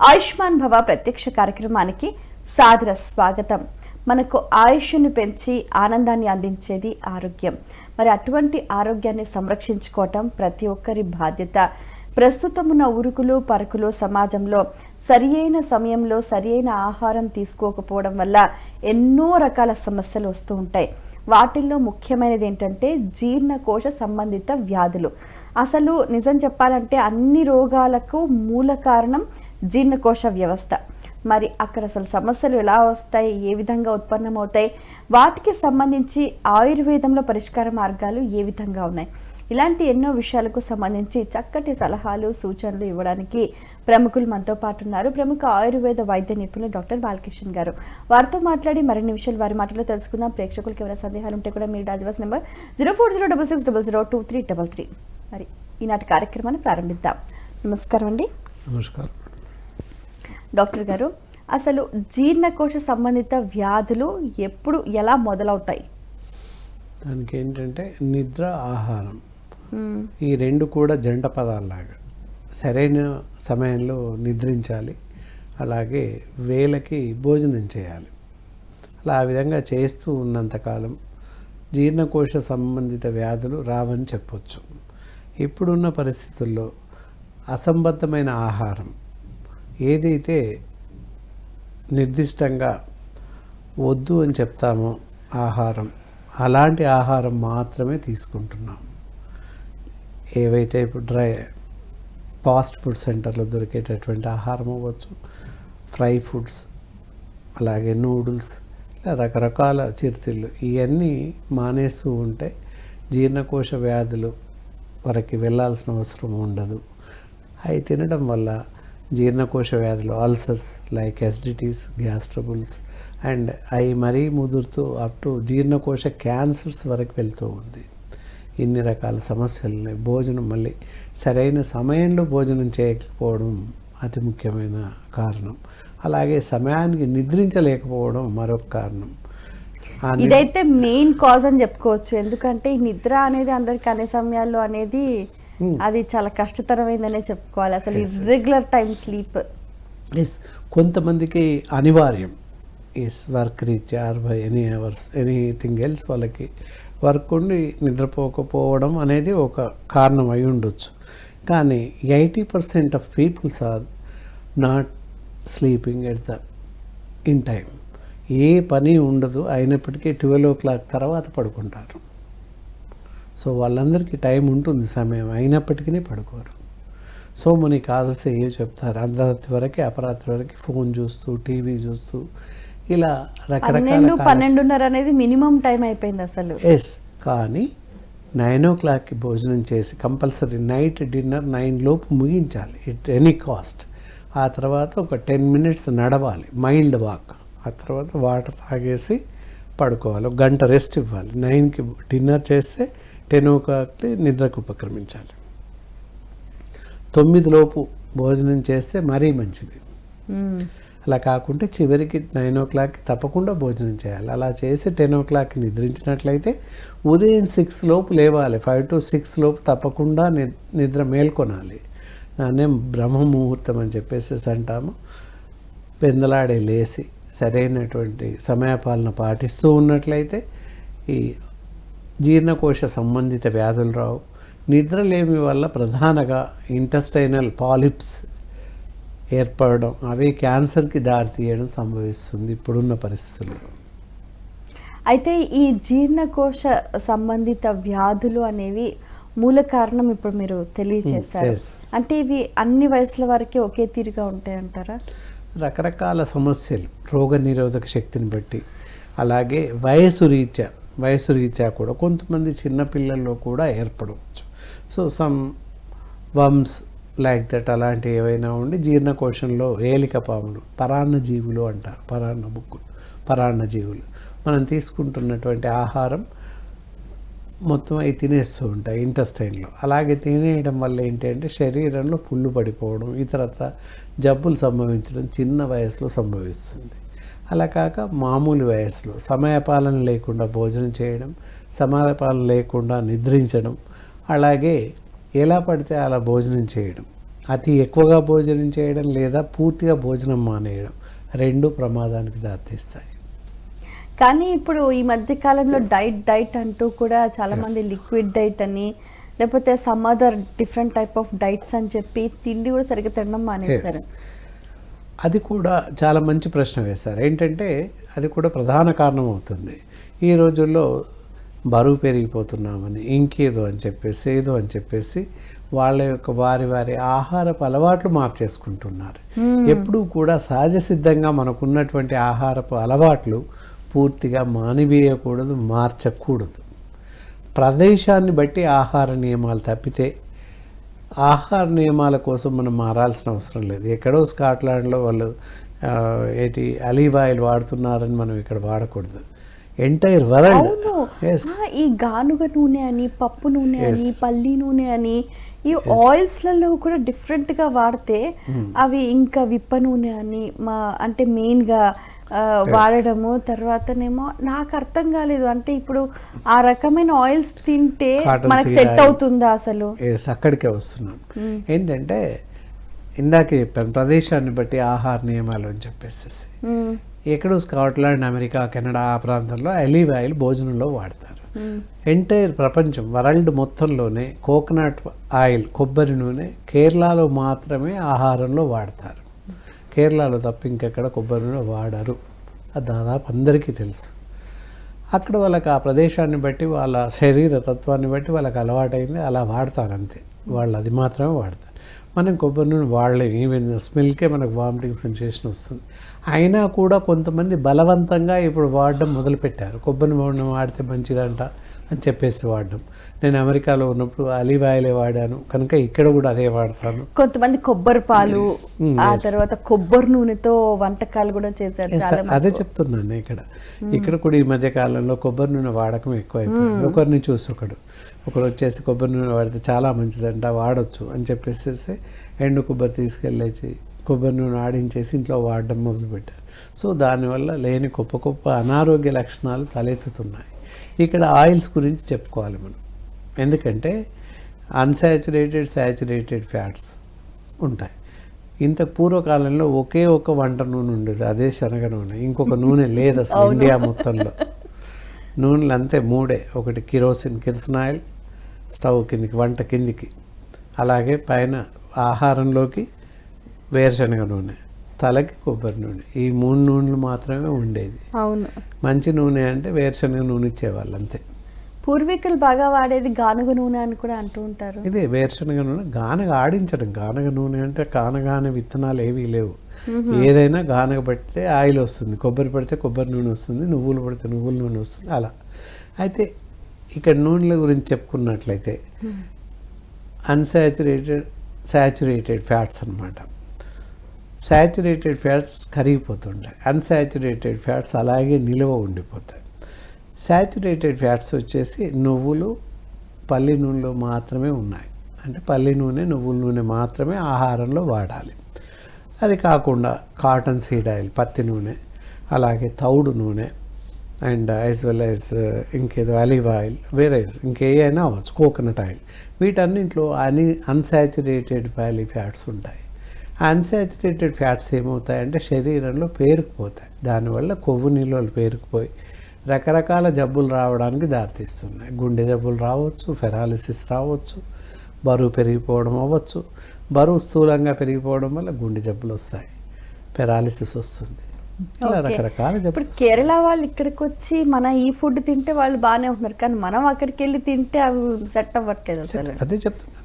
ఆయుష్మాన్ భవ ప్రత్యక్ష కార్యక్రమానికి సాదర స్వాగతం. మనకు ఆయుష్ను పెంచి ఆనందాన్ని అందించేది ఆరోగ్యం. మరి అటువంటి ఆరోగ్యాన్ని సంరక్షించుకోవటం ప్రతి ఒక్కరి బాధ్యత. ప్రస్తుతం ఉన్న ఉరుకులు పరుకులు సమాజంలో సరి అయిన సమయంలో సరి అయిన ఆహారం తీసుకోకపోవడం వల్ల ఎన్నో రకాల సమస్యలు వస్తూ ఉంటాయి. వాటిల్లో ముఖ్యమైనది ఏంటంటే జీర్ణకోశ సంబంధిత వ్యాధులు. అసలు నిజం చెప్పాలంటే అన్ని రోగాలకు మూల కారణం జీర్ణకోశ వ్యవస్థ. మరి అక్కడ అసలు సమస్యలు ఎలా వస్తాయి? ఏ విధంగా ఉత్పన్నమవుతాయి? వాటికి సంబంధించి ఆయుర్వేదంలో పరిష్కార మార్గాలు ఏ విధంగా ఉన్నాయి? ఇలాంటి ఎన్నో విషయాలకు సంబంధించి చక్కటి సలహాలు సూచనలు ఇవ్వడానికి ప్రముఖులు మనతో పాటు ఉన్నారు. ప్రముఖ ఆయుర్వేద వైద్య నిపుణులు డాక్టర్ బాలకిషన్ గారు. వారితో మాట్లాడి మరిన్ని విషయాలు వారి మాటలో తెలుసుకుందాం. ప్రేక్షకులకు ఎవరైనా సందేహాలు ఉంటే కూడా మీరు రాజవాస్ number zero four zero double six double zero two three double three. మరి ఈనాటి కార్యక్రమాన్ని ప్రారంభిద్దాం. నమస్కారం అండి. నమస్కారం. డాక్టర్ గారు అసలు జీర్ణకోశ సంబంధిత వ్యాధులు ఎప్పుడు ఎలా మొదలవుతాయి? దానికి ఏంటంటే నిద్ర ఆహారం. ఈ రెండు కూడా జంట పదాల్లాగా. సరైన సమయంలో నిద్రించాలి అలాగే వేలకి భోజనం చేయాలి. అలా ఆ విధంగా చేస్తూ ఉన్నంతకాలం జీర్ణకోశ సంబంధిత వ్యాధులు రావని చెప్పొచ్చు. ఇప్పుడున్న పరిస్థితుల్లో అసంబద్ధమైన ఆహారం ఏదైతే నిర్దిష్టంగా వద్దు అని చెప్తామో ఆహారం అలాంటి ఆహారం మాత్రమే తీసుకుంటున్నాం. ఏవైతే ఇప్పుడు డ్రై ఫాస్ట్ ఫుడ్ సెంటర్లో దొరికేటటువంటి ఆహారం అవ్వచ్చు ఫ్రై ఫుడ్స్ అలాగే నూడిల్స్ ఇలా రకరకాల చిరుతిళ్ళు ఇవన్నీ మానేస్తూ ఉంటే జీర్ణకోశ వ్యాధులు వరకు వెళ్ళాల్సిన అవసరం ఉండదు. అవి తినడం వల్ల జీర్ణకోశ వ్యాధులు ulcers like acidities gas troubles and అవి మరీ ముదురుతూ అప్ టు జీర్ణకోశ క్యాన్సర్స్ వరకు వెళ్తూ ఉంది. ఇన్ని రకాల సమస్యలు ఉన్నాయి భోజనం మళ్ళీ సరైన సమయంలో భోజనం చేయకపోవడం అతి ముఖ్యమైన కారణం. అలాగే సమయానికి నిద్రించలేకపోవడం మరొక కారణం. ఇదైతే మెయిన్ కాజ్ అని చెప్పుకోవచ్చు. ఎందుకంటే ఈ నిద్ర అనేది అందరికి అనే సమయాల్లో అనేది అది చాలా కష్టతరమైందనే చెప్పుకోవాలి. అసలు రెగ్యులర్ టైం స్లీప్ ఎస్ కొంతమందికి అనివార్యం. ఎస్ వర్క్ రీత్యా or by any hours anything else వాళ్ళకి వర్క్ ఉండి నిద్రపోకపోవడం అనేది ఒక కారణం అయి ఉండొచ్చు. కానీ eighty percent of peoples are not sleeping at the in time ఏ పని ఉండదు అయినప్పటికీ ట్వెల్వ్ ఓ క్లాక్ తర్వాత పడుకుంటారు. సో వాళ్ళందరికీ టైం ఉంటుంది సమయం అయినప్పటికీ పడుకోరు. సో మనకి కాదసి ఏ చెప్తారు? అర్ధరాత్రి వరకు అపరాత్రి వరకు ఫోన్ చూస్తూ టీవీ చూస్తూ ఇలా రకరకాల పన్నెండున్నర అనేది మినిమం టైం అయిపోయింది అసలు. ఎస్ కానీ నైన్ ఓ క్లాక్కి భోజనం చేసి కంపల్సరీ నైట్ డిన్నర్ నైన్ లోపు ముగించాలి. ఇట్ ఎనీ కాస్ట్ ఆ తర్వాత ఒక టెన్ మినిట్స్ నడవాలి. Mild walk. ఆ తర్వాత వాటర్ తాగేసి పడుకోవాలి. ఒక గంట రెస్ట్ ఇవ్వాలి. నైన్కి డిన్నర్ చేస్తే టెన్ ఓ క్లాక్కి నిద్రకు ఉపక్రమించాలి. తొమ్మిది లోపు భోజనం చేస్తే మరీ మంచిది. అలా కాకుంటే చివరికి నైన్ ఓ క్లాక్కి తప్పకుండా భోజనం చేయాలి. అలా చేసి టెన్ ఓ క్లాక్కి నిద్రించినట్లయితే ఉదయం సిక్స్ లోపు లేవాలి. ఫైవ్ టు సిక్స్ లోపు తప్పకుండా నిద్ర మేల్కొనాలి. దాన్నే బ్రహ్మ ముహూర్తం అని చెప్పేసి అంటాము. పెందలాడే లేసి సరైనటువంటి సమయపాలన పాటిస్తూ ఉన్నట్లయితే ఈ జీర్ణకోశ సంబంధిత వ్యాధులు రావు. నిద్రలేమి వల్ల ప్రధానంగా ఇంటెస్టైనల్ పాలిప్స్ ఏర్పడడం అవి క్యాన్సర్కి దారితీయడం సంభవిస్తుంది ఇప్పుడున్న పరిస్థితుల్లో. అయితే ఈ జీర్ణకోశ సంబంధిత వ్యాధులు అనేవి మూల కారణం ఇప్పుడు మీరు తెలియజేశారు. Yes. అంటే ఇవి అన్ని వయసుల వారికి ఒకే తీరుగా ఉంటాయి అంటారా రకరకాల సమస్యలు రోగ నిరోధక శక్తిని బట్టి. అలాగే వయసు రీత్యా వయసు రీత్యా కూడా కొంతమంది చిన్నపిల్లల్లో కూడా ఏర్పడవచ్చు. So some worms like that అలాంటి ఏవైనా ఉండి జీర్ణకోశంలో ఏలిక పాములు పరాన్న జీవులు అంటారు పరాన్న బుక్కులు పరాన్న జీవులు. మనం తీసుకుంటున్నటువంటి ఆహారం మొత్తం అవి తినేస్తూ ఉంటాయి ఇంటెస్టైన్లో. అలాగే తినేయడం వల్ల ఏంటంటే శరీరంలో పుళ్ళు పడిపోవడం ఇతరత్ర జబ్బులు సంభవించడం చిన్న వయసులో సంభవిస్తుంది. అలా కాక మామూలు వయసులో సమయపాలన లేకుండా భోజనం చేయడం సమయపాలన లేకుండా నిద్రించడం అలాగే ఎలా పడితే అలా భోజనం చేయడం. అతి ఎక్కువగా భోజనం చేయడం లేదా పూర్తిగా భోజనం మానేయడం రెండు ప్రమాదానికి దారితీస్తాయి. కానీ ఇప్పుడు ఈ మధ్య కాలంలో డైట్ డైట్ అంటూ కూడా చాలా మంది లిక్విడ్ డైట్ అని లేకపోతే some other different type of diets అని చెప్పి తిండి కూడా సరిగ్గా తినడం మానేశారు. అది కూడా చాలా మంచి ప్రశ్న వేశారు. ఏంటంటే అది కూడా ప్రధాన కారణం అవుతుంది. ఈ రోజుల్లో బరువు పెరిగిపోతున్నామని ఇంకేదో అని చెప్పేసి ఏదో అని చెప్పేసి వాళ్ళ యొక్క వారి వారి ఆహారపు అలవాట్లు మార్చేసుకుంటున్నారు. ఎప్పుడూ కూడా సహజ సిద్ధంగా మనకున్నటువంటి ఆహారపు అలవాట్లు పూర్తిగా మానివేయకూడదు మార్చకూడదు. ప్రదేశాన్ని బట్టి ఆహార నియమాలు తప్పితే ఆహార నియమాల కోసం మనం మారాల్సిన అవసరం లేదు. ఎక్కడో స్కాట్లాండ్లో వాళ్ళు ఏంటి అలీవ్ ఆయిల్ వాడుతున్నారని మనం ఇక్కడ వాడకూడదు. Entire world. ఈ గానుగ నూనె అని పప్పు నూనె అని పల్లి నూనె అని ఈ ఆయిల్స్లలో కూడా డిఫరెంట్గా వాడితే అవి ఇంకా విప్ప నూనె అని మా అంటే మెయిన్గా వాడడము తర్వాతనేమో నాకు అర్థం కాలేదు. అంటే ఇప్పుడు ఆ రకమైన ఆయిల్స్ తింటే మనకు సెట్. అవుతుందా అసలు? అక్కడికే వస్తున్నాను ఏంటంటే ఇందాకే చెప్పాను ప్రదేశాన్ని బట్టి ఆహార నియమాలు అని చెప్పేసి మ్మ్. ఎక్కడో స్కాట్లాండ్ అమెరికా కెనడా ఆ ప్రాంతంలో అలీవ్ ఆయిల్ భోజనంలో వాడతారు. ఎంటైర్ ప్రపంచం వరల్డ్ మొత్తంలోనే కోకోనట్ ఆయిల్ కొబ్బరి నూనె కేరళలో మాత్రమే ఆహారంలో వాడతారు. కేరళలో తప్ప ఇంకెక్కడ కొబ్బరి నూనె వాడరు. అది దాదాపు అందరికీ తెలుసు. అక్కడ వాళ్ళకి ఆ ప్రదేశాన్ని బట్టి వాళ్ళ శరీర తత్వాన్ని బట్టి వాళ్ళకి అలవాటైంది. అలా వాడతారు అంతే వాళ్ళు అది మాత్రమే వాడతారు. మనం కొబ్బరి నూనె వాడలేము ఈవెన్ స్మెల్కే మనకు వామిటింగ్ సెన్సేషన్ వస్తుంది. అయినా కూడా కొంతమంది బలవంతంగా ఇప్పుడు వాడడం మొదలుపెట్టారు. కొబ్బరి నూనె వాడితే మంచిదంట అని చెప్పేసి వాడడం. నేను అమెరికాలో ఉన్నప్పుడు అలీవ్ ఆయిలే వాడాను. కనుక ఇక్కడ కూడా అదే వాడతాను. కొంతమంది కొబ్బరి పాలు Mm, ఆ. తర్వాత కొబ్బరి నూనెతో వంటకాలు కూడా చేశారు అదే చెప్తున్నాను ఇక్కడ. ఇక్కడ కూడా ఈ మధ్య కాలంలో కొబ్బరి నూనె వాడకం ఎక్కువైపోయింది. ఒకరిని చూసి ఒకడు ఒకరు వచ్చేసి కొబ్బరి నూనె వాడితే చాలా మంచిదంట వాడొచ్చు అని చెప్పేసి ఎండు కొబ్బరి తీసుకెళ్ళేసి కొబ్బరి నూనె ఆడించేసి ఇంట్లో వాడడం మొదలుపెట్టారు. సో దానివల్ల లేని గొప్ప గొప్ప అనారోగ్య లక్షణాలు తలెత్తుతున్నాయి. ఇక్కడ ఆయిల్స్ గురించి చెప్పుకోవాలి మనం. ఎందుకంటే అన్సాచురేటెడ్ సాచురేటెడ్ ఫ్యాట్స్ ఉంటాయి. ఇంత పూర్వకాలంలో ఒకే ఒక వంట నూనె ఉండేది అదే శనగ నూనె. ఇంకొక నూనె లేదు అసలు ఇండియా మొత్తంలో. నూనెలు అంతే మూడే. ఒకటి కిరోసిన్ కిరసన్ ఆయిల్ స్టవ్ కిందికి వంట కిందికి. అలాగే పైన ఆహారంలోకి వేరుశనగ నూనె తలకి కొబ్బరి నూనె ఈ మూడు నూనెలు మాత్రమే ఉండేది. అవును. మంచి నూనె అంటే వేరుశనగ నూనె ఇచ్చేవాళ్ళు అంతే. పూర్వీకులు బాగా వాడేది గానుగ నూనె అని కూడా అంటూ ఉంటారు. ఇదే వేరుశనగ నూనె గానగ ఆడించడం. గానగ నూనె అంటే కానగానే విత్తనాలు ఏవీ లేవు. ఏదైనా గానగ పడితే ఆయిల్ వస్తుంది. కొబ్బరి పడితే కొబ్బరి నూనె వస్తుంది. నువ్వులు పడితే నువ్వుల నూనె వస్తుంది. అలా. అయితే ఇక్కడ నూనెల గురించి చెప్పుకున్నట్లయితే అన్సాచురేటెడ్ సాచురేటెడ్ ఫ్యాట్స్ అన్నమాట. శాచురేటెడ్ ఫ్యాట్స్ కరిగిపోతుంటాయి. అన్సాచురేటెడ్ ఫ్యాట్స్ అలాగే నిలువ ఉండిపోతాయి. శాచురేటెడ్ ఫ్యాట్స్ వచ్చేసి నువ్వులు పల్లి నూనెలో మాత్రమే ఉన్నాయి. అంటే పల్లి నూనె నువ్వుల నూనె మాత్రమే ఆహారంలో వాడాలి. అది కాకుండా కాటన్ సీడ్ ఆయిల్ పత్తి నూనె అలాగే తౌడు నూనె అండ్ యాజ్ వెల్ యాజ్ ఇంకేదో అలివ్ ఆయిల్ వేరే ఇంకే అయినా అవ్వచ్చు కోకోనట్ ఆయిల్ వీటన్నింటిలో అని అన్సాచురేటెడ్ వ్యాలీ ఫ్యాట్స్ ఉంటాయి. అన్సాచురేటెడ్ ఫ్యాట్స్ ఏమవుతాయంటే శరీరంలో పేరుకుపోతాయి. దానివల్ల కొవ్వు నిల్వలు పేరుకుపోయి రకరకాల జబ్బులు రావడానికి దారితీస్తున్నాయి. గుండె జబ్బులు రావచ్చు ఫెరాలిసిస్ రావచ్చు బరువు పెరిగిపోవడం అవ్వచ్చు. బరువు స్థూలంగా పెరిగిపోవడం వల్ల గుండె జబ్బులు వస్తాయి. పెరాలిసిస్ వస్తుంది. ఇలా Okay. రకరకాల ఇప్పుడు జబ్బులు కేరళ వాళ్ళు ఇక్కడికి వచ్చి మన ఈ ఫుడ్ తింటే వాళ్ళు బాగానే ఉంటున్నారు. కానీ మనం అక్కడికి వెళ్ళి తింటే అవి సెట్ అవ్వట్లేదు అదే చెప్తున్నాను.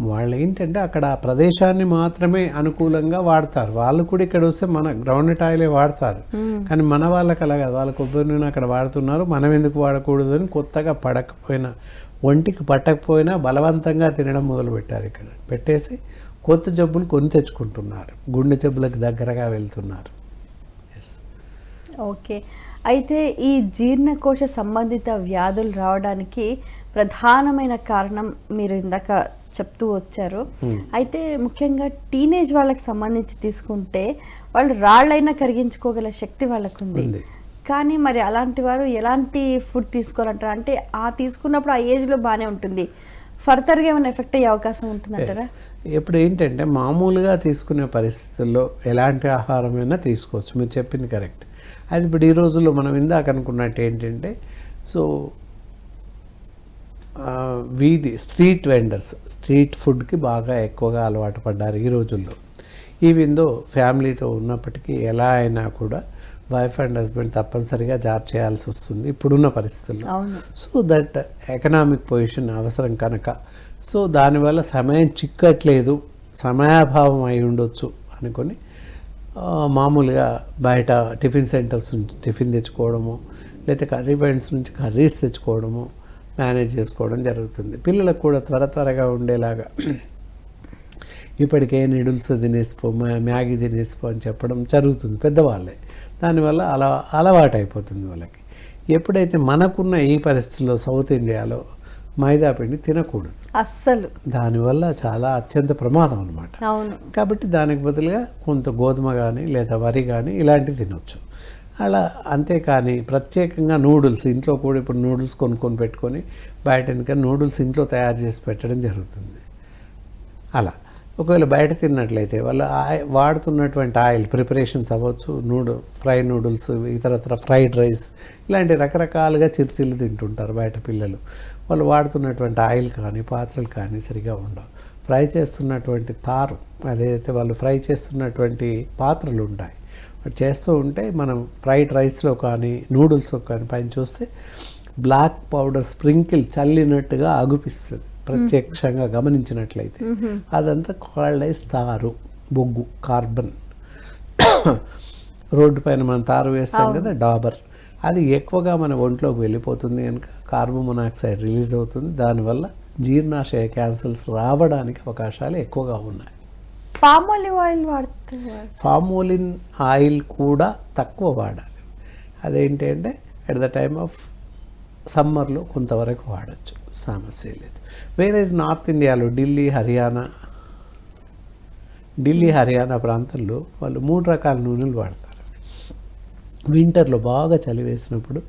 వాళ్ళు ఏంటంటే అక్కడ ఆ ప్రదేశాన్ని మాత్రమే అనుకూలంగా వాడతారు. వాళ్ళు కూడా ఇక్కడ వస్తే మన గ్రౌండ్ ఆయిలే వాడతారు. కానీ మన వాళ్ళకి అలా కాదు. వాళ్ళ కొబ్బరి నూనె అక్కడ వాడుతున్నారు. మనం ఎందుకు వాడకూడదు అని కొత్తగా పడకపోయినా ఒంటికి పట్టకపోయినా బలవంతంగా తినడం మొదలుపెట్టారు ఇక్కడ. పెట్టేసి కొత్త జబ్బులు కొని తెచ్చుకుంటున్నారు. గుండె జబ్బులకు దగ్గరగా వెళ్తున్నారు. Yes okay. అయితే ఈ జీర్ణకోశ సంబంధిత వ్యాధులు రావడానికి ప్రధానమైన కారణం మీరు ఇందాక చెప్తూ వచ్చారు. అయితే ముఖ్యంగా టీనేజ్ వాళ్ళకి సంబంధించి తీసుకుంటే వాళ్ళు రాళ్ళైనా కరిగించుకోగల శక్తి వాళ్ళకు ఉంది. కానీ మరి అలాంటి వారు ఎలాంటి ఫుడ్ తీసుకోవాలంటారు? అంటే ఆ తీసుకున్నప్పుడు ఆ ఏజ్లో బాగానే ఉంటుంది. ఫర్దర్గా ఏమైనా ఎఫెక్ట్ అయ్యే అవకాశం ఉంటుందంటారా. ఇప్పుడు ఏంటంటే మామూలుగా తీసుకునే పరిస్థితుల్లో ఎలాంటి ఆహారమైనా తీసుకోవచ్చు. మీరు చెప్పింది కరెక్ట్. అది ఇప్పుడు ఈ రోజుల్లో మనం ఇందాక అనుకున్నట్టు ఏంటంటే సో వీధి స్ట్రీట్ వెండర్స్ స్ట్రీట్ ఫుడ్కి బాగా ఎక్కువగా అలవాటు పడ్డారు ఈ రోజుల్లో. ఈవిందో ఫ్యామిలీతో ఉన్నప్పటికీ ఎలా అయినా కూడా వైఫ్ అండ్ హస్బెండ్ తప్పనిసరిగా జాబ్ చేయాల్సి వస్తుంది ఇప్పుడున్న పరిస్థితుల్లో. సో దట్ ఎకనామిక్ పొజిషన్ అవసరం కనుక. సో దానివల్ల సమయం చిక్కట్లేదు సమయాభావం అయి ఉండొచ్చు అనుకొని మామూలుగా బయట టిఫిన్ సెంటర్స్ నుంచి టిఫిన్ తెచ్చుకోవడము లేకపోతే కర్రీ పాయింట్స్ నుంచి కర్రీస్ తెచ్చుకోవడము మేనేజ్ చేసుకోవడం జరుగుతుంది. పిల్లలకు కూడా త్వర త్వరగా ఉండేలాగా ఇప్పటికే నూడిల్స్ తినేసిపో మ్యా- మ్యాగీ తినేసిపో అని చెప్పడం జరుగుతుంది పెద్దవాళ్ళే. దానివల్ల అలా అలవాటు అయిపోతుంది వాళ్ళకి. ఎప్పుడైతే మనకున్న ఈ పరిస్థితుల్లో సౌత్ ఇండియాలో మైదా పిండి తినకూడదు. అస్సలు. దానివల్ల చాలా అత్యంత ప్రమాదం అనమాట కాబట్టి దానికి బదులుగా కొంత గోధుమ కానీ లేదా వరి కానీ ఇలాంటివి తినొచ్చు. అలా అంతేకాని ప్రత్యేకంగా నూడిల్స్ ఇంట్లో కూడా ఇప్పుడు నూడిల్స్ కొనుక్కొని పెట్టుకొని బయట ఎందుకని నూడిల్స్ ఇంట్లో తయారు చేసి పెట్టడం జరుగుతుంది. అలా. ఒకవేళ బయట తిన్నట్లయితే వాళ్ళు వాడుతున్నటువంటి ఆయిల్ ప్రిపరేషన్స్ అవ్వచ్చు నూడు ఫ్రై నూడిల్స్ ఇతరత్ర ఫ్రైడ్ రైస్ ఇలాంటి రకరకాలుగా చిరుతిళ్ళు తింటుంటారు బయట పిల్లలు. వాళ్ళు వాడుతున్నటువంటి ఆయిల్ కానీ పాత్రలు కానీ సరిగా ఉండవు. ఫ్రై చేస్తున్నటువంటి తారు అదైతే వాళ్ళు ఫ్రై చేస్తున్నటువంటి పాత్రలు ఉంటాయి అవి చేస్తూ ఉంటే మనం ఫ్రైడ్ రైస్లో కానీ నూడిల్స్లో కానీ పైన చూస్తే బ్లాక్ పౌడర్ స్ప్రింకిల్ చల్లినట్టుగా అగుపిస్తుంది ప్రత్యక్షంగా గమనించినట్లయితే. అదంతా కాల్డైస్ తారు బొగ్గు కార్బన్. రోడ్డు పైన మనం తారు వేస్తాం కదా డాబర్. అది ఎక్కువగా మన ఒంట్లోకి వెళ్ళిపోతుంది కనుక కార్బన్ మొనాక్సైడ్ రిలీజ్ అవుతుంది. దానివల్ల జీర్ణాశయ క్యాన్సర్స్ రావడానికి అవకాశాలు ఎక్కువగా ఉన్నాయి. పామ్ ఆలివ్ ఆయిల్ వాడుతున్నారు ఫామోలిన్ ఆయిల్ కూడా తక్కువ వాడాలి. అదేంటి అంటే ఎట్ ద టైమ్ ఆఫ్ సమ్మర్లో కొంతవరకు వాడచ్చు సమస్య లేదు వేరే నార్త్ ఇండియాలో ఢిల్లీ హర్యానా ఢిల్లీ హర్యానా ప్రాంతాల్లో వాళ్ళు మూడు రకాల నూనెలు వాడతారు. వింటర్లో బాగా చలి వేసినప్పుడు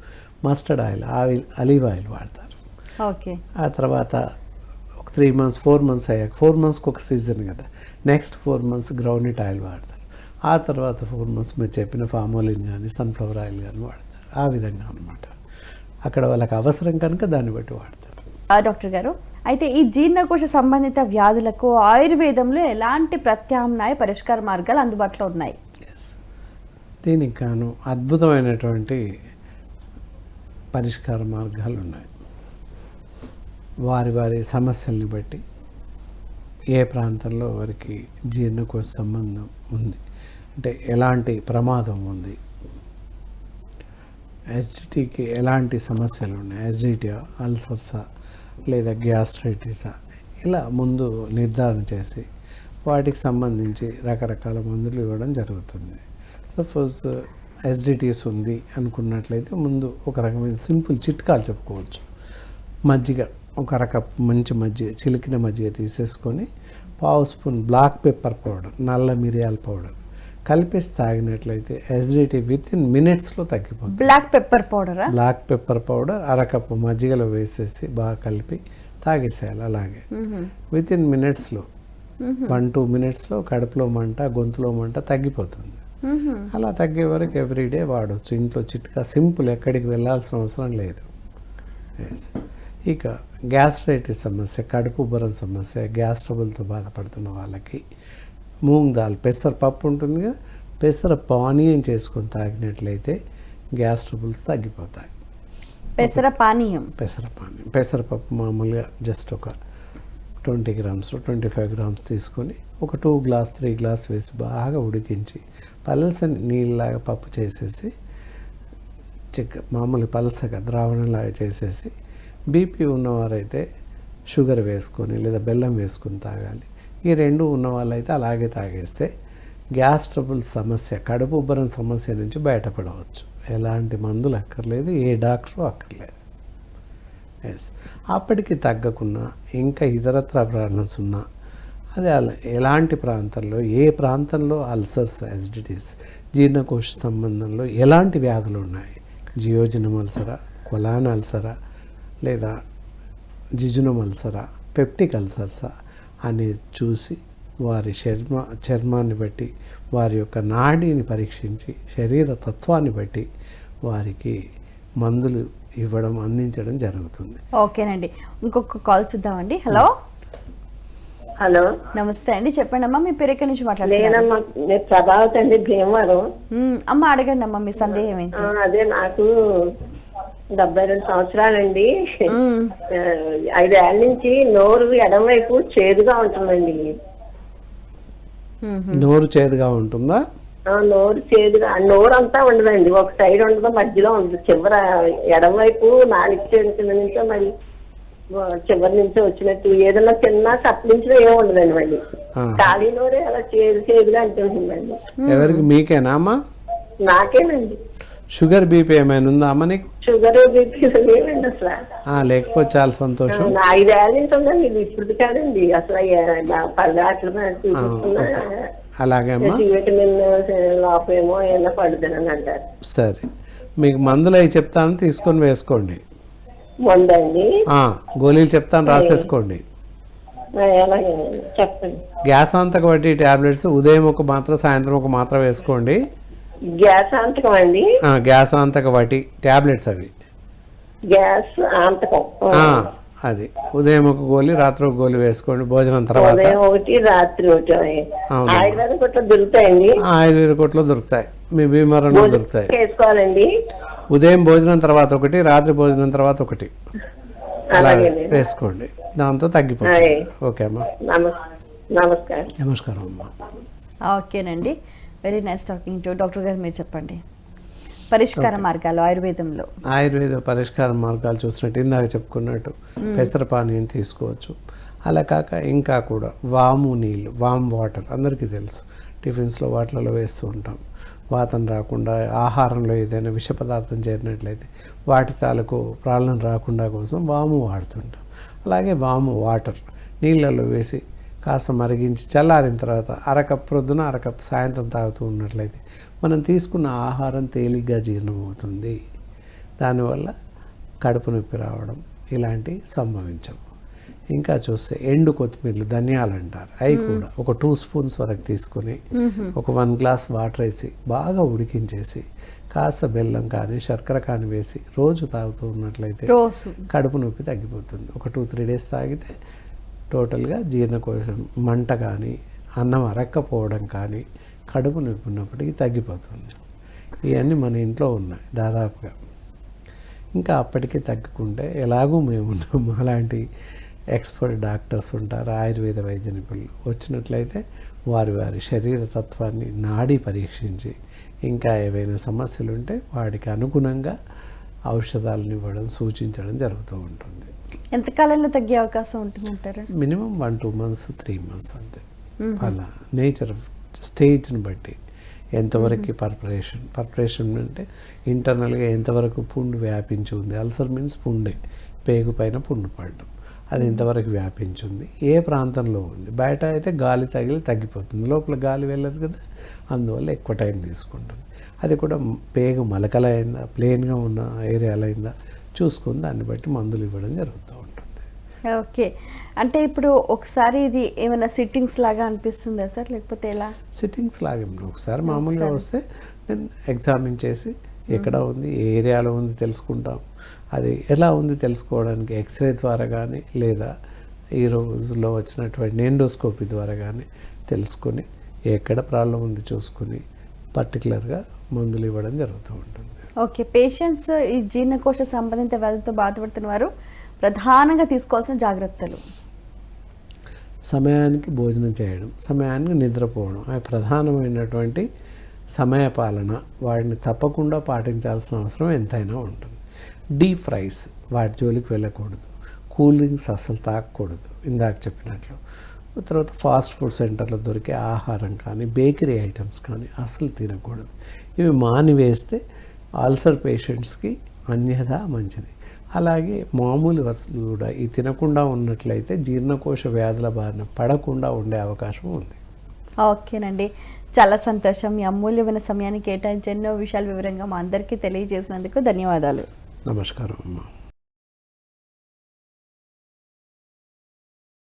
mustard oil oil olive oil వాడతారు. ఓకే. ఆ తర్వాత త్రీ మంత్స్ ఫోర్ మంత్స్ అయ్యాక ఫోర్ మంత్స్కి ఒక సీజన్ కదా. Next four months groundnut oil వాడతారు. ఆ తర్వాత ఫోర్ మంత్స్ మీరు చెప్పిన ఫామోలిన్ కానీ సన్ఫ్లవర్ ఆయిల్ కానీ వాడతారు. ఆ విధంగా అన్నమాట. అక్కడ వాళ్ళకి అవసరం కనుక దాన్ని బట్టి వాడతారు. ఆ, డాక్టర్ గారు అయితే ఈ జీర్ణకోశ సంబంధిత వ్యాధులకు ఆయుర్వేదంలో ఎలాంటి ప్రత్యామ్నాయ పరిష్కార మార్గాలు అందుబాటులో ఉన్నాయి? దీనికి గాను అద్భుతమైనటువంటి పరిష్కార మార్గాలు ఉన్నాయి. వారి వారి సమస్యల్ని బట్టి ఏ ప్రాంతంలో వారికి జీర్ణకోశ సంబంధం ఉంది. అంటే ఎలాంటి ప్రమాదం ఉంది. ఎసిడిటీకి ఎలాంటి సమస్యలు ఉన్నాయి. ఎస్డిటీ అల్సర్సా లేదా గ్యాస్ట్రైటిసా ఇలా ముందు నిర్ధారణ చేసి వాటికి సంబంధించి రకరకాల మందులు ఇవ్వడం జరుగుతుంది. సపోజ్ ఎస్డిటీస్ ఉంది అనుకున్నట్లయితే ముందు ఒక రకమైన సింపుల్ చిట్కాలు చెప్పుకోవచ్చు. మజ్జిగ ఒక రకం మంచి మజ్జిగ చిలికిన మజ్జిగ తీసేసుకొని పావు స్పూన్ బ్లాక్ పెప్పర్ పౌడర్ నల్ల మిరియాల పౌడర్ కలిపేసి తాగినట్లయితే ఎస్డిటీ విత్ ఇన్ మినిట్స్లో తగ్గిపోతుంది. బ్లాక్ పెప్పర్ పౌడరా? బ్లాక్ పెప్పర్ పౌడర్ అరకప్పు మజ్జిగలో వేసేసి బాగా కలిపి తాగేసేయాలి అలాగే. విత్ ఇన్ మినిట్స్లో వన్ టూ మినిట్స్లో కడుపులో మంట గొంతులో మంట తగ్గిపోతుంది. అలా తగ్గే వరకు ఎవ్రీడే వాడవచ్చు ఇంట్లో చిట్కా సింపుల్ ఎక్కడికి వెళ్ళాల్సిన అవసరం లేదు. ఎస్ ఇక గ్యాస్ట్రైటిస్ సమస్య కడుపు ఉబ్బరం సమస్య గ్యాస్ ట్రబుల్తో బాధపడుతున్న వాళ్ళకి మూంగ్ దాల్ పెసర పప్పు ఉంటుంది కదా పెసర పానీయం చేసుకొని తాగినట్లయితే గ్యాస్ ట్రబుల్స్ తగ్గిపోతాయి. పెసర పానీయం. పెసరపాని పెసరపప్పు మామూలుగా జస్ట్ ఒక twenty grams twenty five grams తీసుకొని ఒక టూ గ్లాస్ త్రీ గ్లాస్ వేసి బాగా ఉడికించి పలసని నీళ్ళలాగా పప్పు చేసేసి చిక్క మామూలు పలసగా ద్రావణంలాగా చేసేసి బీపీ ఉన్నవారైతే షుగర్ వేసుకొని లేదా బెల్లం వేసుకొని తాగాలి. ఈ రెండు ఉన్న వాళ్ళైతే అలాగే తాగేస్తే గ్యాస్ ట్రబుల్ సమస్య కడుపు ఉబ్బరం సమస్య నుంచి బయటపడవచ్చు. ఎలాంటి మందులు అక్కర్లేదు ఏ డాక్టరు అక్కర్లేదు. ఎస్ అప్పటికి తగ్గకున్నా ఇంకా ఇతరత్ర ప్రాబ్లమ్స్ ఉన్నా అదే అలా ఎలాంటి ప్రాంతంలో ఏ ప్రాంతంలో అల్సర్స్ యాసిడిటీస్ జీర్ణకోశ సంబంధంలో ఎలాంటి వ్యాధులు ఉన్నాయి? జియోజినం అల్సరా కొలాన్ అల్సరా లేదా జిజునం అల్సరా పెప్టిక్ అల్సర్సా అనేది చూసి వారి చర్మ చర్మాన్ని బట్టి వారి యొక్క నాడిని పరీక్షించి శరీర తత్వాన్ని బట్టి వారికి మందులు ఇవ్వడం అందించడం జరుగుతుంది. ఓకేనండి. ఇంకొక కాల్ చూద్దామండి. హలో? హలో? నమస్తే అండి. చెప్పండి అమ్మా మీ పేరు ఎక్కడి నుంచి మాట్లాడుతున్నారు? ప్రభావతి అండి భీమవరం. అమ్మ అడగండి అమ్మా మీ సందేహం ఏంటి? అదే నాకు డెబ్బై రెండు సంవత్సరాలండి. ఐదేళ్ళ నుంచి నోరు ఎడమవైపు చేదుగా ఉంటుందండి. నోరు చేదుగా ఉంటుందా? ఆ, నోరు చేదుగా నోరు అంతా ఉండదండి. ఒక సైడ్ ఉండదు మధ్యలో ఉండదు. చివర ఎడమవైపు నాలుగు కింద నుంచో మరి చివరి నుంచో వచ్చినట్టు ఏదైనా చిన్న తప్పించినా ఏమి ఉండదండి మళ్ళీ. ఖాళీ నోరే అలా చేదు చేదుగా అంటుంటుందండి ఎవరికి? మీకేనా నాకేనండి. షుగర్ బీపీ ఏమైనా ఉందా అమ్మ నీకు షుగర్ బీపీ అసలు. లేకపోతే చాలా సంతోషం. నా ఐదేళ్ళ నుంచి ఉందండి ఇది ఇప్పుడు కాదండి. అసలు ఏ- నా పళ్ళు అట్లా చూపించుకున్నా అలాగే అమ్మా. విటమిన్ లోపేమో ఏమైనా పడుతుందని అంటారు. సరే. మీకు మందులు అవి చెప్తాను తీసుకొని వేసుకోండి. ముందండి. గోళీలు చెప్తాను రాసేసుకోండి. చెప్పండి. గ్యాస్ అంతకు బట్టి టాబ్లెట్స్ ఉదయం ఒక మాత్ర సాయంత్రం ఒక మాత్ర వేసుకోండి. గ్యాస్ ఆంతకం అండి. ఆ, గ్యాస్ అంతక బట్టి టాబ్లెట్స్ అవి. గ్యాస్ ఆంతకం ఆ, అది. ఉదయం ఒక గోళీ రాత్రి ఒక గోళీ వేసుకోండి భోజనం తర్వాత. ఒకటి రాత్రి ఒకటి. ఆయుర్వేదం కొట్ల దొరుకుతాయండి. ఆయుర్వేద కొట్లో దొరుకుతాయి. మీ భీమవరంలో దొరుకుతాయి. చేసుకోవాలండి. ఉదయం భోజనం తర్వాత ఒకటి రాత్రి భోజనం తర్వాత ఒకటి. అలా అలాగేనండి వేసుకోండి. దాంతో తగ్గిపోతుంది. ఓకే అమ్మా. నమస్ నమస్కారం. నమస్కారం అమ్మా. ఓకేనండి. Very nice talking to doctor గారు మీరు చెప్పండి. పరిష్కార మార్గాలు ఆయుర్వేదంలో. ఆయుర్వేద పరిష్కార మార్గాలు చూసినట్టు ఇందాక చెప్పుకున్నట్టు పెసర పానీయం తీసుకోవచ్చు. అలా కాక ఇంకా కూడా వాము నీళ్ళు వామ్ వాటర్ అందరికీ తెలుసు. టిఫిన్స్లో వాటిలలో వేస్తూ ఉంటాం. వాతం రాకుండా ఆహారంలో ఏదైనా విష పదార్థం చేరినట్లయితే వాటి తాలూకు ప్రాణం రాకుండా కోసం వాము వాడుతుంటాం. అలాగే వాము వాటర్ నీళ్ళల్లో వేసి కాస్త మరిగించి చల్లారిన తర్వాత అరకప్ ప్రొద్దున అరకప్ సాయంత్రం తాగుతూ ఉన్నట్లయితే మనం తీసుకున్న ఆహారం తేలిగ్గా జీర్ణమవుతుంది. దానివల్ల కడుపు నొప్పి రావడం ఇలాంటివి సంభవించవు. ఇంకా చూస్తే ఎండు కొత్తిమీరలు ధనియాలు అంటారు. అవి కూడా ఒక టూ స్పూన్స్ వరకు తీసుకుని ఒక వన్ గ్లాస్ వాటర్ వేసి బాగా ఉడికించేసి కాస్త బెల్లం కానీ శర్కర కానీ వేసి రోజు తాగుతూ ఉన్నట్లయితే కడుపు నొప్పి తగ్గిపోతుంది. ఒక టూ త్రీ డేస్ తాగితే టోటల్గా జీర్ణకోశం మంట కానీ అన్నం అరక్కపోవడం కానీ కడుపు నొప్పి ఉన్నప్పటికీ తగ్గిపోతుంది. ఇవన్నీ మన ఇంట్లో ఉన్నాయి దాదాపుగా. ఇంకా అప్పటికే తగ్గుకుంటే ఎలాగూ మేము ఉన్నాము అలాంటి ఎక్స్పర్ట్ డాక్టర్స్ ఉంటారు ఆయుర్వేద వైద్య నిపుణులు. వచ్చినట్లయితే వారి వారి శరీర తత్వాన్ని నాడి పరీక్షించి ఇంకా ఏవైనా సమస్యలు ఉంటే వాటికి అనుగుణంగా ఔషధాలను ఇవ్వడం సూచించడం జరుగుతూ ఉంటుంది. ఎంతకాలంలో తగ్గే అవకాశం ఉంటుందంటారు minimum one two months three months అంతే. అలా. నేచర్ స్టేజ్ని బట్టి ఎంతవరకు పర్పరేషన్ పర్పరేషన్ అంటే ఇంటర్నల్గా ఎంతవరకు పుండు వ్యాపించి ఉంది. అల్సర్ మీన్స్ పుండే. పేగు పైన పుండు పడడం. అది ఎంతవరకు వ్యాపించి ఉంది? ఏ ప్రాంతంలో ఉంది? బయట అయితే గాలి తగిలి తగ్గిపోతుంది. లోపల గాలి వెళ్ళదు కదా? అందువల్ల ఎక్కువ టైం తీసుకుంటుంది. అది కూడా పేగు మలకలైందా? ప్లెయిన్గా ఉన్న ఏరియాలో అయిందా చూసుకుని దాన్ని బట్టి మందులు ఇవ్వడం జరుగుతూ ఉంటుంది. ఓకే. అంటే ఇప్పుడు ఒకసారి ఇది ఏమైనా సిట్టింగ్స్ లాగా అనిపిస్తుందా సార్? లేకపోతే ఎలా? సిట్టింగ్స్ లాగే. ఒకసారి మామూలుగా వస్తే దెన్ ఎగ్జామిన్ చేసి ఎక్కడ ఉంది ఏ ఏరియాలో ఉంది తెలుసుకుంటాం. అది ఎలా ఉంది తెలుసుకోవడానికి ఎక్స్రే ద్వారా కానీ లేదా ఈ రోజుల్లో వచ్చినటువంటి ఎండోస్కోపీ ద్వారా కానీ తెలుసుకొని ఎక్కడ ప్రాబ్లం ఉంది చూసుకొని పర్టికులర్గా మందులు ఇవ్వడం జరుగుతూ ఉంటుంది. ఓకే పేషెంట్స్ ఈ జీర్ణకోశ సంబంధిత వ్యాధులతో బాధపడుతున్న వారు ప్రధానంగా తీసుకోవాల్సిన జాగ్రత్తలు. సమయానికి భోజనం చేయడం సమయానికి నిద్రపోవడం అవి ప్రధానమైనటువంటి సమయ పాలన. వాటిని తప్పకుండా పాటించాల్సిన అవసరం ఎంతైనా ఉంటుంది. డీప్ ఫ్రైస్ వాటి జోలికి వెళ్ళకూడదు. కూల్ డ్రింక్స్ అసలు తాగకూడదు ఇందాక చెప్పినట్లు. తర్వాత ఫాస్ట్ ఫుడ్ సెంటర్లో దొరికే ఆహారం కానీ బేకరీ ఐటమ్స్ కానీ అసలు తినకూడదు. ఇవి మానివేస్తే అల్సర్ పేషెంట్స్కి అన్యథా మంచిది. అలాగే మామూలు వరుసలు కూడా ఈ తినకుండా ఉన్నట్లయితే జీర్ణకోశ వ్యాధుల బారిన పడకుండా ఉండే అవకాశం ఉంది. ఓకేనండి. చాలా సంతోషం. మీ అమూల్యమైన సమయాన్ని కేటాయించి ఎన్నో విషయాలు వివరంగా మా అందరికీ తెలియజేసినందుకు ధన్యవాదాలు. నమస్కారం అమ్మా.